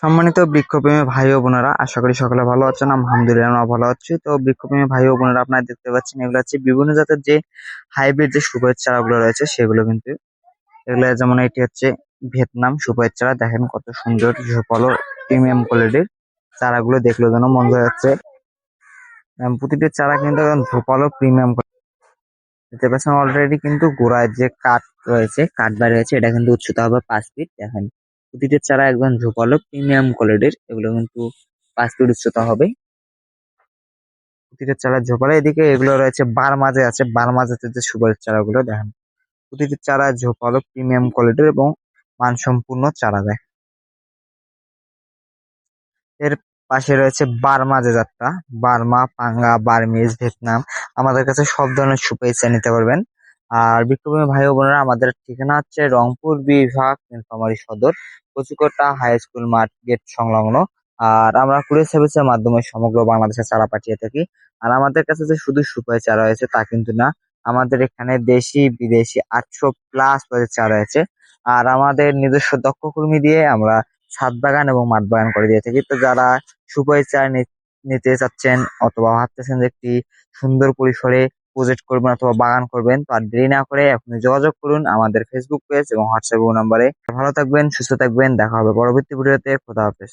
সম্মানিত বৃক্ষপ্রেমী ভাই ও বোনেরা, আশা করি সকলে ভালো আছেন, আলহামদুলিল্লাহ ভালো আছি। তো বৃক্ষপ্রেমী ভাই ও বোনেরা, আপনারা দেখতে পাচ্ছেন এগুলো হচ্ছে বিভিন্ন জাতের যে হাইব্রিড যে সুপারির চারাগুলো রয়েছে, সেগুলো কিন্তু এগুলো যেমন এটি হচ্ছে ভিয়েতনাম সুপারির চারা। দেখেন কত সুন্দর ঝোপালো প্রিমিয়াম কোয়ালিটির চারাগুলো দেখলে যেন মন যাচ্ছে। প্রতিটি চারা কিন্তু ঝোপালো প্রিমিয়াম দেখতে পাচ্ছেন অলরেডি কিন্তু গোড়ায় যে কাঠ রয়েছে, কাঠ বাড়ি রয়েছে এটা কিন্তু উচ্চতা হবে পাঁচ ফিট দেখেন। প্রতিটি চারা একদম ঝোপালো প্রিমিয়াম কোয়ালিটির এগুলো কিন্তু পাঁচ ফিট উচ্চতা হবে। প্রতিটি চারা ঝোপালো এদিকে, এগুলো রয়েছে বার মাঝে আছে, বার মাঝেতে যে সুপারির চারাগুলো দেখেন। প্রতিটি চারা ঝোপালো, প্রিমিয়াম কোয়ালিটির এবং মানসম্পূর্ণ চারা দেয় এর পাশে রয়েছে বার্মা যে জাতটা, বার্মা, পাঙ্গা, বার্মিজ, ভিয়েতনাম। আমাদের কাছে সব ধরনের সুপারি চা নিতে পারবেন। আর বিক্ষোভী ভাই বোনেরা, আমাদের ঠিকানা হচ্ছে রংপুর বিভাগ নীলফামারী সদর, কচুকোটা হাই স্কুল মাঠ গেট সংলগ্ন। আর আমরা কুরিয়ার সার্ভিসের মাধ্যমে সমগ্র বাংলাদেশে চারা পাঠিয়ে থাকি। আর আমাদের কাছে যে শুধু সুপারি চারা রয়েছে তা কিন্তু না, আমাদের এখানে দেশি, বিদেশি আটশো প্লাস চারা রয়েছে। আর আমাদের নিজস্ব দক্ষ কর্মী দিয়ে আমরা ছাদ বাগান এবং মাঠ বাগান করে দিয়ে থাকি। তো যারা সুপারি চা নিতে চাচ্ছেন অথবা ভাবতেছেন যে একটি সুন্দর পরিসরে প্রজেক্ট করবেন অথবা বাগান করবেন। তো আর দেরি না করে এখনই যোগাযোগ করুন আমাদের ফেসবুক পেজ এবং হোয়াটসঅ্যাপ নাম্বারে ভালো থাকবেন, সুস্থ থাকবেন, দেখা হবে পরবর্তী ভিডিওতে। খোদা হাফেজ।